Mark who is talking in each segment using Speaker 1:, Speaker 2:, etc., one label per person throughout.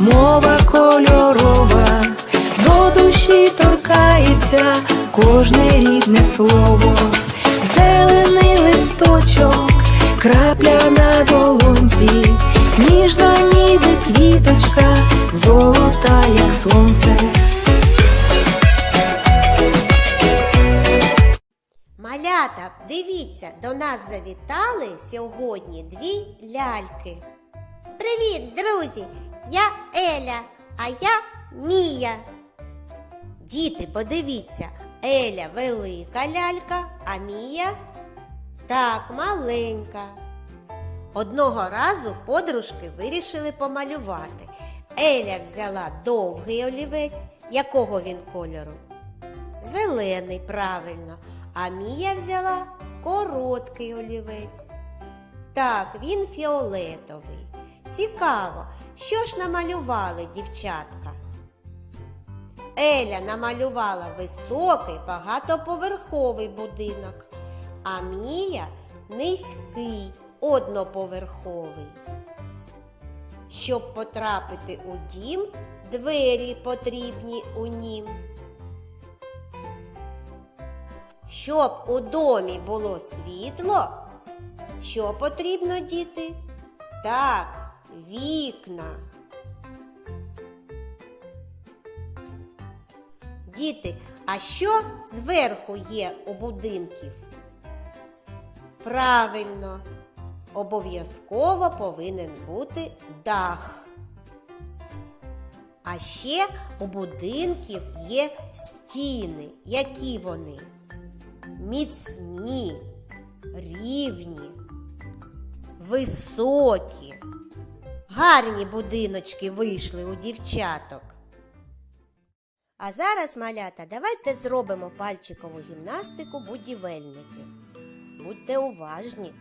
Speaker 1: мова кольорова, до душі торкається кожне рідне слово, зелений листочок, крапля на долонці, ніжна ніби квіточка, золота, як сонце.
Speaker 2: Малята, дивіться, до нас завітали сьогодні дві ляльки. Привіт, друзі! Я Еля, а я Мія. Діти, подивіться, Еля велика лялька, а Мія так маленька. Одного разу подружки вирішили помалювати. Еля взяла довгий олівець, якого він кольору? Зелений, правильно. А Мія взяла короткий олівець. Так, він фіолетовий. Цікаво, що ж намалювали дівчатка? Еля намалювала високий багатоповерховий будинок, а Мія низький одноповерховий. Щоб потрапити у дім, двері потрібні у нім. Щоб у домі було світло, що потрібно діти? Так, вікна. Діти, а що зверху є у будинків? Правильно, обов'язково повинен бути дах. А ще у будинків є стіни. Які вони? Міцні, рівні, високі. Гарні будиночки вийшли у дівчаток. А зараз, малята, давайте зробимо пальчикову гімнастику будівельники. Будьте уважні.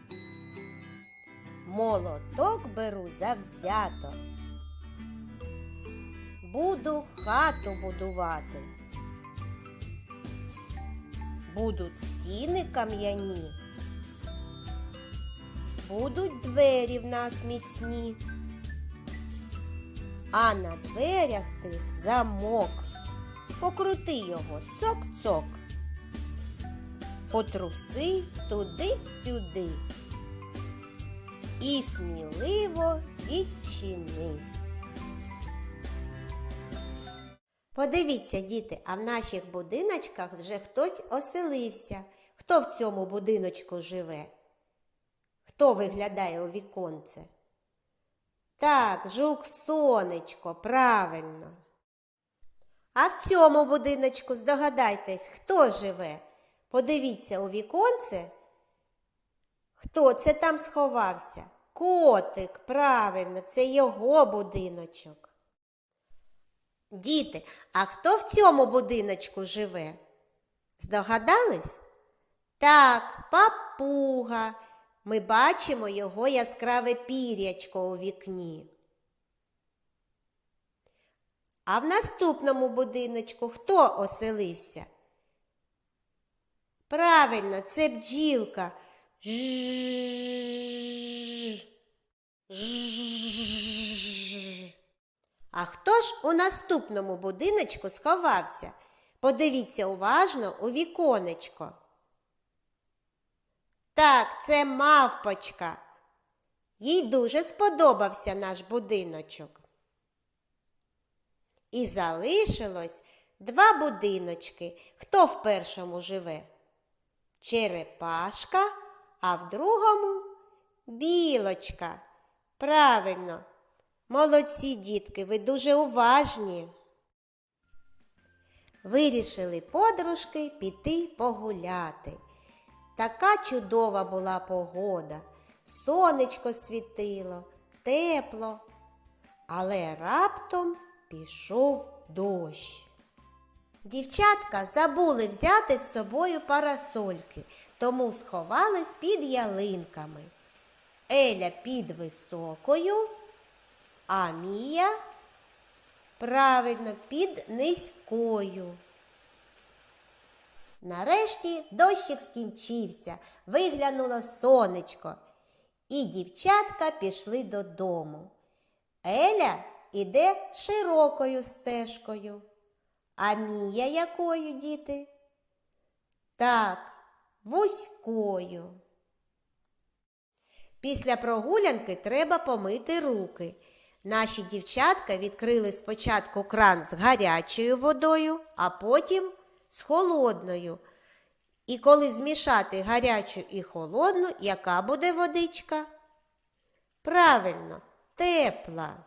Speaker 2: Молоток беру завзято. Буду хату будувати. Будуть стіни кам'яні. Будуть двері в нас міцні. А на дверях тих замок. Покрути його цок-цок. Потруси туди-сюди. І сміливо відчини. Подивіться, діти, а в наших будиночках вже хтось оселився. Хто в цьому будиночку живе? Хто виглядає у віконце? Так, жук сонечко, правильно. А в цьому будиночку здогадайтесь, хто живе? Подивіться у віконце. Хто це там сховався? Котик, правильно, це його будиночок. Діти, а хто в цьому будиночку живе? Здогадались? Так, папуга. Ми бачимо його яскраве пір'ячко у вікні. А в наступному будиночку хто оселився? Правильно, це бджілка. Жжж. Жжж. А хто ж у наступному будиночку сховався? Подивіться уважно у віконечко. Так, це мавпочка. Їй дуже сподобався наш будиночок. І залишилось два будиночки. Хто в першому живе? Черепашка, а в другому білочка. Правильно. Молодці, дітки, ви дуже уважні. Вирішили подружки піти погуляти. Така чудова була погода. Сонечко світило, тепло, але раптом пішов дощ. Дівчатка забули взяти з собою парасольки, тому сховались під ялинками. Еля під високою, а Мія правильно під низькою. Нарешті дощик скінчився, виглянуло сонечко, і дівчатка пішли додому. Еля іде широкою стежкою, А Мія якою, діти? Так, вузькою. Після прогулянки треба помити руки. Наші дівчатка відкрили спочатку кран з гарячою водою, а потім з холодною. І коли змішати гарячу і холодну, яка буде водичка? Правильно, тепла.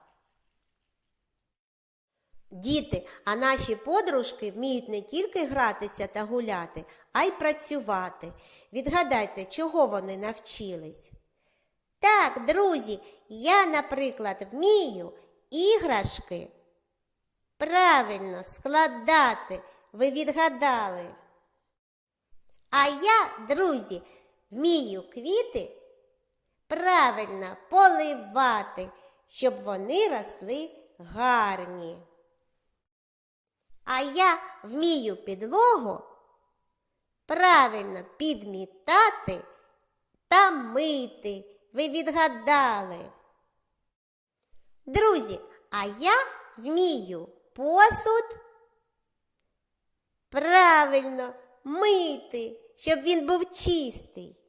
Speaker 2: Діти, а наші подружки вміють не тільки гратися та гуляти, а й працювати. Відгадайте, чого вони навчились? Так, друзі, я, наприклад, вмію іграшки правильно складати. Ви відгадали. А я, друзі, вмію квіти правильно поливати, щоб вони росли гарні. А я вмію підлогу правильно підмітати та мити. Ви відгадали. Друзі, а я вмію посуд правильно мити, щоб він був чистий.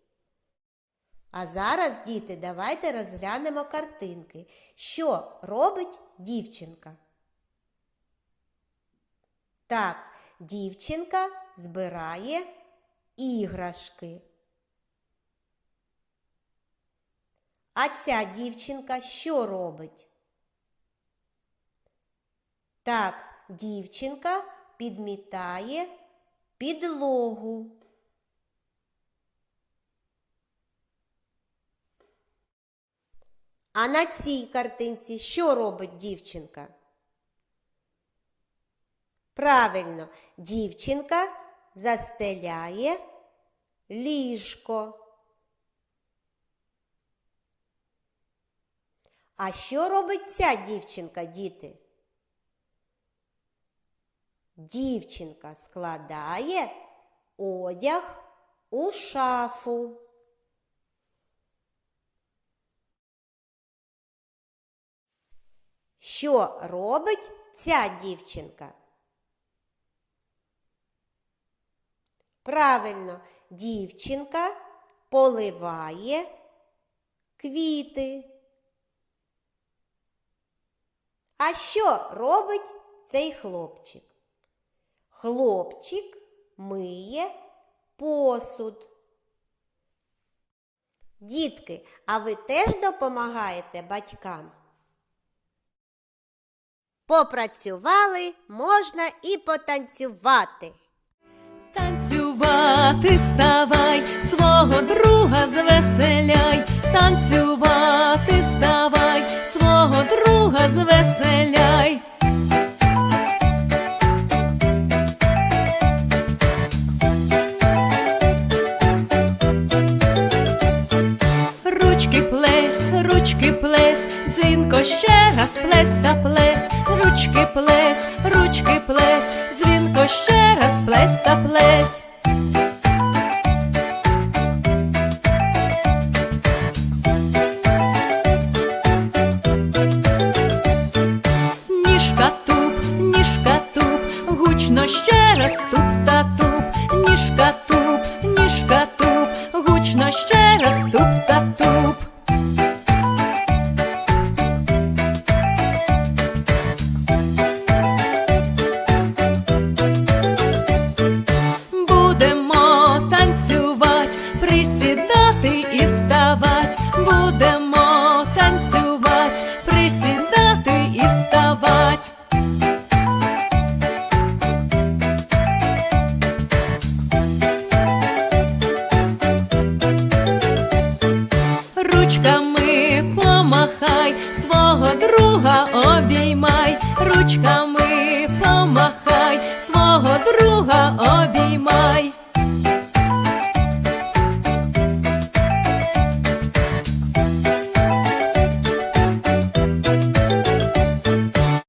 Speaker 2: А зараз, діти, давайте розглянемо картинки. Що робить дівчинка? Так, дівчинка збирає іграшки. А ця дівчинка що робить? Так, дівчинка підмітає підлогу. А на цій картинці що робить дівчинка? Правильно, дівчинка застеляє ліжко. А що робить ця дівчинка, діти? Дівчинка складає одяг у шафу. Що робить ця дівчинка? Правильно, дівчинка поливає квіти. А що робить цей хлопчик? Хлопчик миє посуд. Дітки, а ви теж допомагаєте батькам? Попрацювали, можна і потанцювати.
Speaker 3: Танцювати ставай, свого друга звеселяй, танцювати ручки плесь, ручки плесь, дзвінко ще раз плесь та плесь. Качка